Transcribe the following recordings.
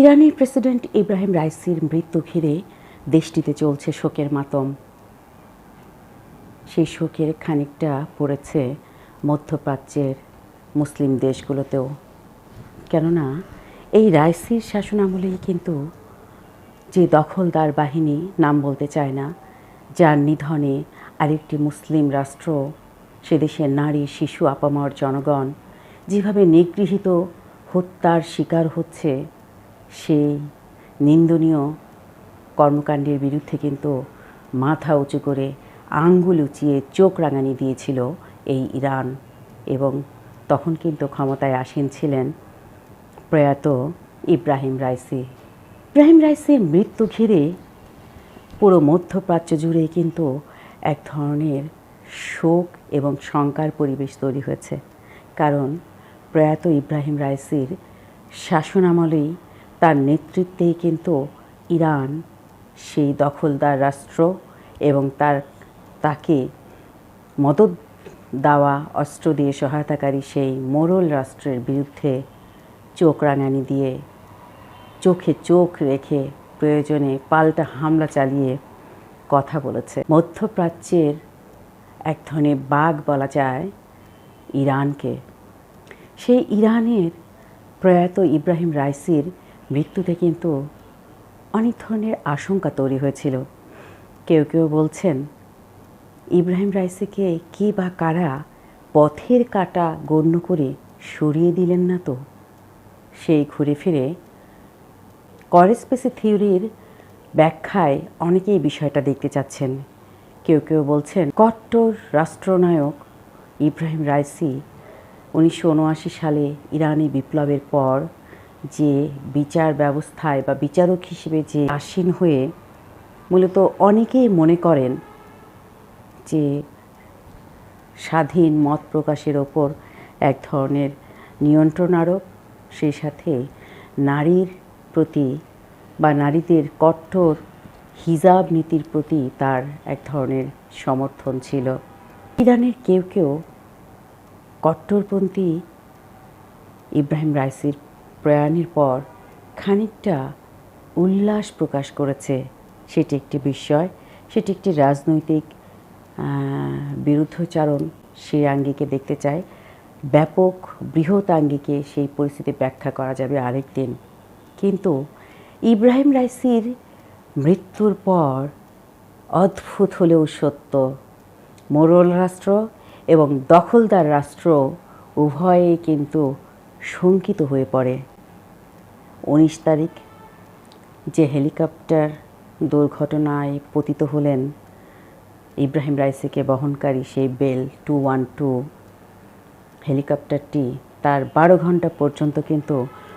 ইরানের প্রেসিডেন্ট ইব্রাহিম রাইসির মৃত্যু ঘিরে দেশটিতে চলছে শোকের মাতম। সেই শোকের খানিকটা পড়েছে মধ্যপ্রাচ্যের মুসলিম দেশগুলোতেও। কেননা, এই রাইসির শাসনামলেই কিন্তু যে দখলদার বাহিনী, নাম বলতে চায় না, যার নিধনে আরেকটি মুসলিম রাষ্ট্র, সে দেশের নারী, শিশু, আপামর জনগণ, যেভাবে নিগৃহীত হত্যার শিকার হচ্ছে সেই নিন্দনীয় কর্মকাণ্ডের বিরুদ্ধে কিন্তু মাথা উঁচু করে আঙ্গুল উঁচিয়ে চোখ রাঙানি দিয়েছিল এই ইরান এবং তখন কিন্তু ক্ষমতায় আসীন ছিলেন প্রয়াত ইব্রাহিম রাইসি। ইব্রাহিম রাইসির মৃত্যু ঘিরে পুরো মধ্যপ্রাচ্য জুড়ে কিন্তু এক ধরনের শোক এবং শঙ্কার পরিবেশ তৈরি হয়েছে। কারণ প্রয়াত ইব্রাহিম রাইসির শাসনামলেই তার নেতৃত্বেই কিন্তু ইরান সেই দখলদার রাষ্ট্র এবং তার, তাকে মদত দেওয়া অস্ত্র দিয়ে সহায়তাকারী সেই মোরল রাষ্ট্রের বিরুদ্ধে চোখ রাঙানি দিয়ে চোখে চোখ রেখে প্রয়োজনে পাল্টা হামলা চালিয়ে কথা বলেছে। মধ্যপ্রাচ্যের এক ধরনের বাঘ বলা যায় ইরানকে। সেই ইরানের প্রয়াত ইব্রাহিম রাইসির মৃত্যুতে কিন্তু অনেক ধরনের আশঙ্কা তৈরি হয়েছিল। কেউ কেউ বলছেন, ইব্রাহিম রাইসিকে কে বা কারা পথের কাটা গণ্য করে সরিয়ে দিলেন না তো? সেই ঘুরে ফিরে করেসপেসি থিওরির ব্যাখ্যায় অনেকেই বিষয়টা দেখতে চাচ্ছেন। কেউ কেউ বলছেন, কট্টর রাষ্ট্রনায়ক ইব্রাহিম রাইসি উনিশশো উনআশি সালে ইরানি বিপ্লবের পর যে বিচার ব্যবস্থায় বা বিচারক হিসেবে যে আসীন হয়ে মূলত অনেকেই মনে করেন যে স্বাধীন মত প্রকাশের ওপর এক ধরনের নিয়ন্ত্রণ আরোপ, সেই সাথে নারীর প্রতি বা নারীদের কঠোর হিজাব নীতির প্রতি তার এক ধরনের সমর্থন ছিল। ইরানের কেউ কেউ কট্টরপন্থী ইব্রাহিম রাইসির প্রয়াণের পর খানিকটা উল্লাস প্রকাশ করেছে। সেটি একটি বিষয়, সেটি একটি রাজনৈতিক বিরুদ্ধচারণ সেই আঙ্গিকে দেখতে চাই ব্যাপক বৃহৎ আঙ্গিকে সেই পরিস্থিতি ব্যাখ্যা করা যাবে আরেক দিন কিন্তু ইব্রাহিম রাইসির মৃত্যুর পর অদ্ভুত হলেও সত্য, মোরল রাষ্ট্র এবং দখলদার রাষ্ট্র উভয়েই কিন্তু শঙ্কিত হয়ে পড়ে। উনিশ তারিখ, যে হেলিকপ্টার দুর্ঘটনায় পতিত হলেন ইব্রাহিম রাইসিকে বহনকারী সেই বেল টু ওয়ান টু, হেলিকপ্টারটি তার বারো ঘণ্টা পর্যন্ত কিন্তু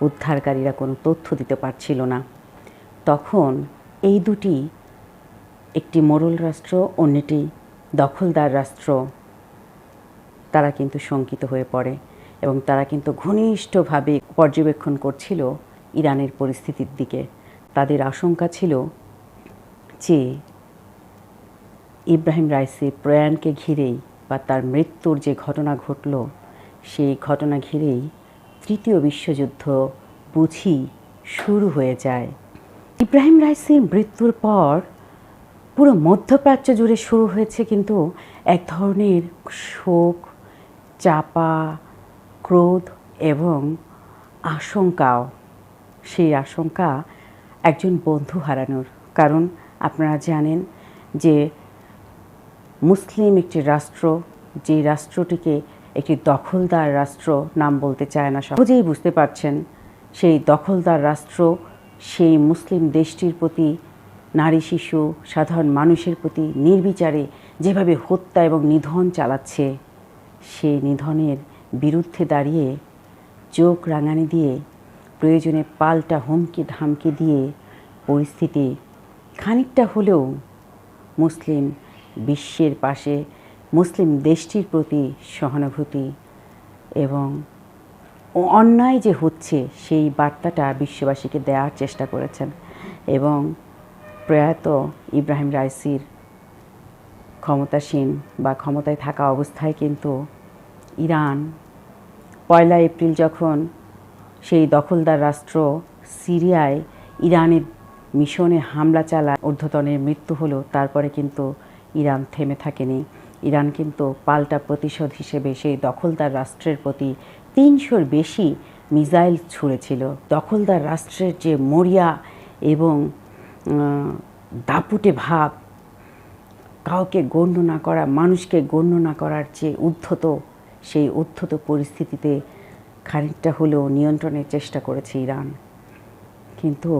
উদ্ধারকারীরা কোনো তথ্য দিতে পারছিল না। তখন এই দুটি, একটি মোরল রাষ্ট্র, অন্যটি দখলদার রাষ্ট্র, তারা কিন্তু শঙ্কিত হয়ে পড়ে এবং তারা কিন্তু ঘনিষ্ঠভাবে পর্যবেক্ষণ করছিল ইরানের পরিস্থিতির দিকে। তাদের আশঙ্কা ছিল যে ইব্রাহিম রাইসির প্রয়াণকে ঘিরেই বা তার মৃত্যুর যে ঘটনা ঘটল, সেই ঘটনা ঘিরেই তৃতীয় বিশ্বযুদ্ধ বুঝি শুরু হয়ে যায়। ইব্রাহিম রাইসির মৃত্যুর পর পুরো মধ্যপ্রাচ্য জুড়ে শুরু হয়েছে কিন্তু এক ধরনের শোক, চাপা, ক্রোধ এবং আশঙ্কাও। সেই আশঙ্কা একজন বন্ধু হারানোর। কারণ আপনারা জানেন যে মুসলিম একটি রাষ্ট্র, যে রাষ্ট্রটিকে একটি দখলদার রাষ্ট্র নাম বলতে চায় না, সহজেই বুঝতে পারছেন সেই দখলদার রাষ্ট্র, সেই মুসলিম দেশটির প্রতি, নারী, শিশু, সাধারণ মানুষের প্রতি নির্বিচারে যেভাবে হত্যা এবং নিধন চালাচ্ছে সেই নিধনের বিরুদ্ধে দাঁড়িয়ে চোখ রাঙানি দিয়ে প্রয়োজনে পাল্টা হুমকি ধামকি দিয়ে পরিস্থিতি খানিকটা হলেও মুসলিম বিশ্বের পাশে, মুসলিম দেশটির প্রতি সহানুভূতি এবং অন্যায় যে হচ্ছে সেই বার্তাটা বিশ্ববাসীকে দেওয়ার চেষ্টা করেছেন এবং প্রয়াত ইব্রাহিম রাইসির ক্ষমতাসীন বা ক্ষমতায় থাকা অবস্থায় কিন্তু ইরান পয়লা এপ্রিল যখন সেই দখলদার রাষ্ট্র সিরিয়ায় ইরানের মিশনে হামলা চালায়। ঊর্ধ্বতনের মৃত্যু হলো, তারপরে কিন্তু ইরান থেমে থাকেনি। ইরান কিন্তু পাল্টা প্রতিশোধ হিসেবে সেই দখলদার রাষ্ট্রের প্রতি তিনশোর বেশি মিসাইল ছুঁড়েছিল। দখলদার রাষ্ট্রের যে মরিয়া এবং দাপুটে ভাব, কাউকে গণ্য না করা, মানুষকে গণ্য না করার যে উদ্ধত সেই উদ্ধত পরিস্থিতিতে খানিকটা হলেও নিয়ন্ত্রণের চেষ্টা করেছে ইরান। কিন্তু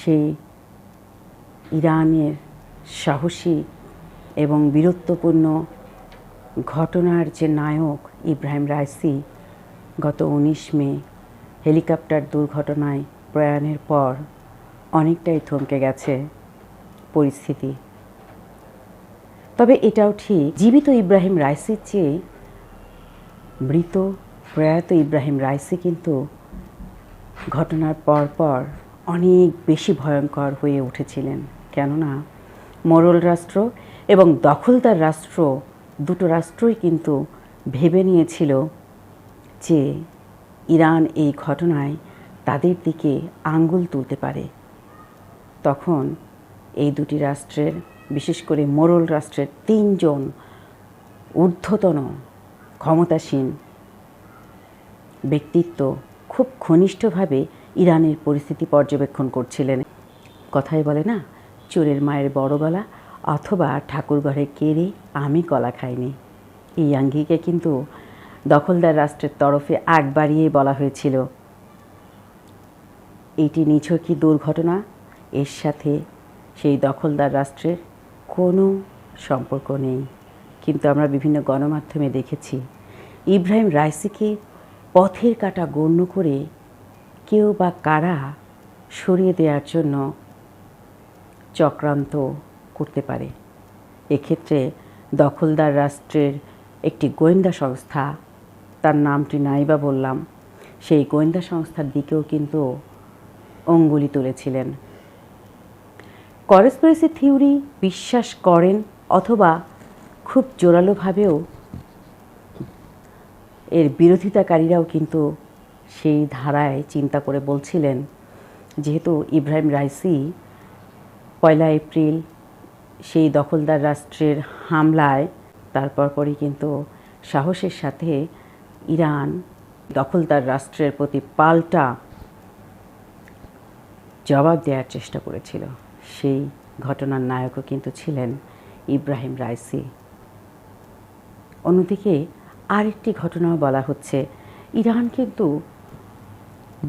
সেই ইরানের সাহসী এবং বীরত্বপূর্ণ ঘটনার যে নায়ক ইব্রাহিম রাইসি গত উনিশ মে হেলিকপ্টার দুর্ঘটনায় প্রয়াণের পর অনেকটাই থমকে গেছে পরিস্থিতি। তবে এটাও ঠিক, জীবিত ইব্রাহিম রাইসির চেয়ে মৃত প্রয়াত ইব্রাহিম রাইসি কিন্তু ঘটনার পর পর অনেক বেশি ভয়ঙ্কর হয়ে উঠেছিলেন। কেননা মোরল রাষ্ট্র এবং দখলদার রাষ্ট্র দুটো রাষ্ট্রই কিন্তু ভেবে নিয়েছিল যে ইরান এই ঘটনায় তাদের দিকে আঙ্গুল তুলতে পারে। তখন এই দুটি রাষ্ট্রের, বিশেষ করে মোরল রাষ্ট্রের তিনজন ঊর্ধ্বতন ক্ষমতাসীন ব্যক্তিত্ব খুব ঘনিষ্ঠভাবে ইরানের পরিস্থিতি পর্যবেক্ষণ করছিলেন। কথাই বলে না, চোরের মায়ের বড় গলা অথবা ঠাকুর ঘরে কেড়ে আমি কলা খাইনি। এই আঙ্গিকে কিন্তু দখলদার রাষ্ট্রের তরফে আগ বাড়িয়ে বলা হয়েছিল। এটি নিছকই দুর্ঘটনা, এর সাথে সেই দখলদার রাষ্ট্রের কোনো সম্পর্ক নেই। কিন্তু আমরা বিভিন্ন গণমাধ্যমে দেখেছি। ইব্রাহিম রাইসিকে পথের কাটা গণ্য করে কেউ বা কারা সরিয়ে দেওয়ার জন্য চক্রান্ত করতে পারে। এক্ষেত্রে দখলদার রাষ্ট্রের একটি গোয়েন্দা সংস্থা, তার নামটি নাইবা বললাম, সেই গোয়েন্দা সংস্থার দিকেও কিন্তু অঙ্গুলি তুলেছিলেন। করেসপিরেসি থিওরি বিশ্বাস করেন অথবা খুব জোরালোভাবেও এর বিরোধিতাকারীরাও কিন্তু সেই ধারায় চিন্তা করে বলছিলেন, যেহেতু ইব্রাহিম রাইসি পয়লা এপ্রিল সেই দখলদার রাষ্ট্রের হামলায়, তারপর পরই কিন্তু সাহসের সাথে ইরান দখলদার রাষ্ট্রের প্রতি পাল্টা জবাব দেওয়ার চেষ্টা করেছিল। সেই ঘটনার নায়কও কিন্তু ছিলেন ইব্রাহিম রাইসি। অন্যদিকে আরেকটি ঘটনাও বলা হচ্ছে। ইরান কিন্তু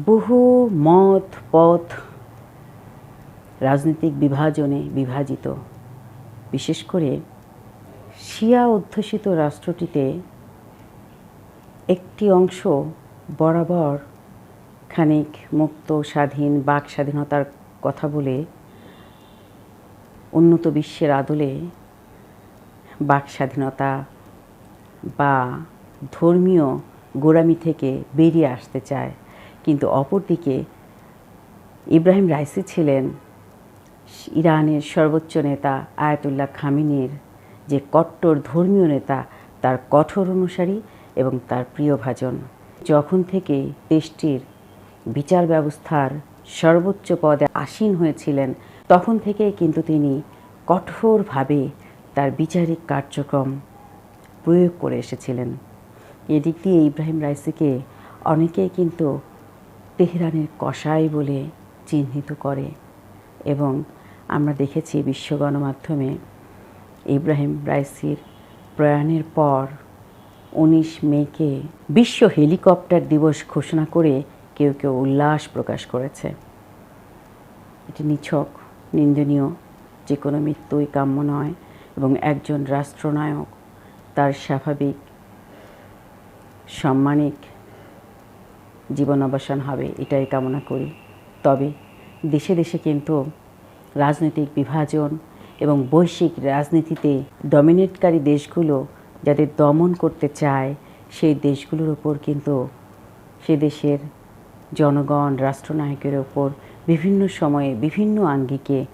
বহু মত, পথ রাজনৈতিক বিভাজনে বিভাজিত। বিশেষ করে শিয়া অধ্যুষিত রাষ্ট্রটিতে একটি অংশ বরাবর খানিক মুক্ত, স্বাধীন, বাক স্বাধীনতার কথা বলে উন্নত বিশ্বের আদলে বাক স্বাধীনতা বা ধর্মীয় গোড়ামি থেকে বেরিয়ে আসতে চায়। কিন্তু অপরদিকে ইব্রাহিম রাইসি ছিলেন ইরানের সর্বোচ্চ নেতা আয়াতুল্লাহ খামিনের যে কট্টর ধর্মীয় নেতা, তার কঠোর অনুসারী এবং তার প্রিয়ভাজন যখন থেকে দেশটির বিচার ব্যবস্থার সর্বোচ্চ পদে আসীন হয়েছিলেন, তখন থেকে কিন্তু তিনি কঠোরভাবে তার বিচারিক কার্যক্রম প্রয়োগ করে এসেছিলেন। এদিক দিয়ে ইব্রাহিম রাইসিকে অনেকেই কিন্তু তেহরানের কষাই বলে চিহ্নিত করে এবং আমরা দেখেছি বিশ্ব গণমাধ্যমে ইব্রাহিম রাইসির প্রয়াণের পর উনিশ মেকে বিশ্ব হেলিকপ্টার দিবস ঘোষণা করে কেউ কেউ উল্লাস প্রকাশ করেছে। এটি নিছক, নিন্দনীয়, যে কোনো মৃত্যুই কাম্য নয় এবং একজন রাষ্ট্রনায়ক তার স্বাভাবিক, সম্মানিক জীবন অবসান হবে, এটাই কামনা করি। তবে দেশে দেশে কিন্তু রাজনৈতিক বিভাজন এবং বৈশ্বিক রাজনীতিতে ডমিনেটকারী দেশগুলো যাদের দমন করতে চায়, সেই দেশগুলোর ওপর কিন্তু সে দেশের জনগণ, রাষ্ট্রনায়কের ওপর বিভিন্ন সময়ে বিভিন্ন আঙ্গিকে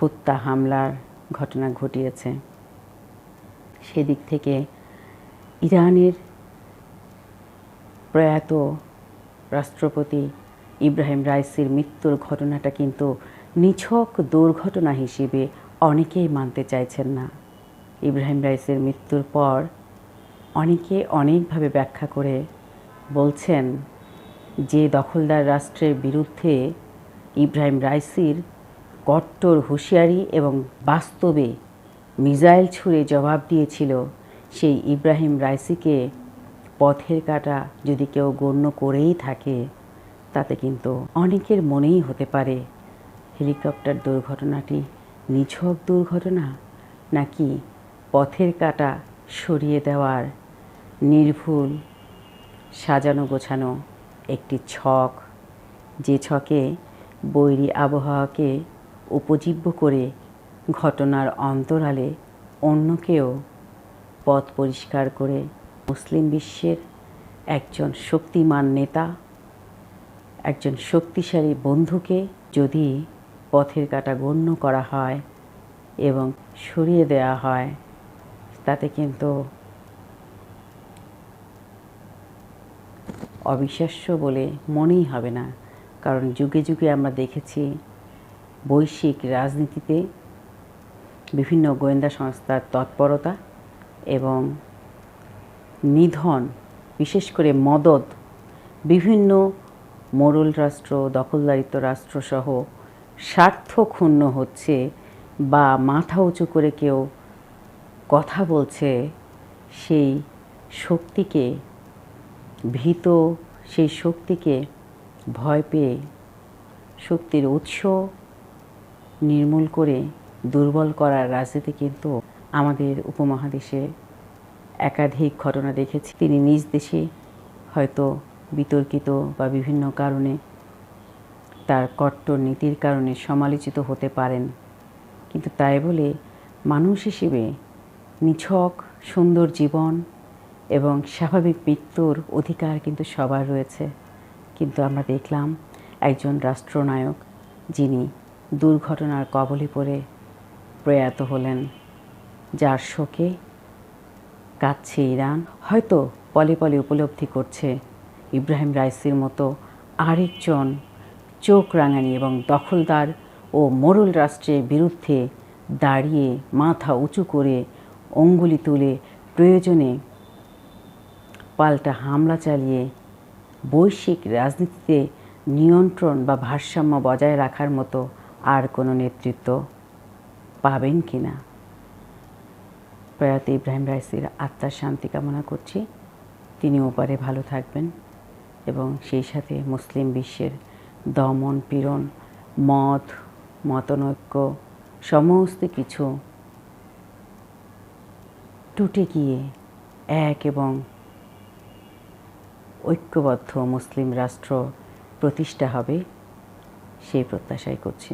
হত্যা, হামলার ঘটনা ঘটিয়েছে। সেদিক থেকে ইরানের প্রয়াত রাষ্ট্রপতি ইব্রাহিম রাইসির মৃত্যুর ঘটনাটা কিন্তু নিছক দুর্ঘটনা হিসেবে অনেকেই মানতে চাইছেন না। ইব্রাহিম রাইসের মৃত্যুর পর অনেকে অনেকভাবে ব্যাখ্যা করে বলছেন যে দখলদার রাষ্ট্রের বিরুদ্ধে ইব্রাহিম রাইসির কট্টর হুঁশিয়ারি এবং বাস্তবে মিসাইল ছুঁড়ে জবাব দিয়েছিল সেই ইব্রাহিম রাইসিকে, পথের কাটা যদি কেউ গণ্য করেই থাকে, তাতে কিন্তু অনেকের মনেই হতে পারে, হেলিকপ্টার দুর্ঘটনাটি নিছক দুর্ঘটনা নাকি পথের কাটা সরিয়ে দেওয়ার নির্ভুল সাজানো গোছানো একটি ছক, যে ছকে বৈরী আবহাওয়াকে উপজীব্য করে ঘটনার অন্তরালে অন্য কেউ পথ পরিষ্কার করে মুসলিম বিশ্বের একজন শক্তিমান নেতা, একজন শক্তিশালী বন্ধুকে যদি পথের কাটা গণ্য করা হয় এবং সরিয়ে দেওয়া হয়, তাতে কিন্তু অবিশ্বাস্য বলে মনেই হবে না। কারণ যুগে যুগে আমরা দেখেছি বৈশ্বিক রাজনীতিতে বিভিন্ন গোয়েন্দা সংস্থার তৎপরতা এবং নিধন, বিশেষ করে মদত বিভিন্ন মোড়ল রাষ্ট্র, দখলদারিত্ব রাষ্ট্রসহ স্বার্থ ক্ষুণ্ণ হচ্ছে বা মাথা উঁচু করে কেউ কথা বলছে, সেই শক্তিকে, ভীত সেই শক্তিকে ভয় পেয়ে শক্তির উৎস নির্মূল করে দুর্বল করার রাজনীতি কিন্তু আমাদের উপমহাদেশে একাধিক ঘটনা দেখেছি। তিনি নিজ দেশে হয়তো বিতর্কিত বা বিভিন্ন কারণে তার কট্টর নীতির কারণে সমালোচিত হতে পারেন। কিন্তু তাই বলে মানুষ হিসেবে নিছক, সুন্দর জীবন এবং স্বাভাবিক মৃত্যুর অধিকার কিন্তু সবার রয়েছে। কিন্তু আমরা দেখলাম একজন রাষ্ট্রনায়ক যিনি দুর্ঘটনার কবলে পড়ে প্রয়াত হলেন। যার শোকে কাঁদছে ইরান। হয়তো পলে পলে উপলব্ধি করছে ইব্রাহিম রাইসির মতো আরেকজন চোখ রাঙানি এবং দখলদার ও মোড়ল রাষ্ট্রের বিরুদ্ধে দাঁড়িয়ে মাথা উঁচু করে অঙ্গুলি তুলে প্রয়োজনে পাল্টা হামলা চালিয়ে বৈশ্বিক রাজনীতিতে নিয়ন্ত্রণ বা ভারসাম্য বজায় রাখার মতো আর কোনো নেতৃত্ব পাবেন কি না প্রয়াত ইব্রাহিম রাইসির আত্মার শান্তি কামনা করছি। তিনি ওপারে ভালো থাকবেন এবং সেই সাথে মুসলিম বিশ্বের দমন, পীড়ন মত মতনৈক্য সমস্ত কিছু টুটে গিয়ে এক এবং ঐক্যবদ্ধ মুসলিম রাষ্ট্র প্রতিষ্ঠা হবে, সেই প্রত্যাশাই করছি।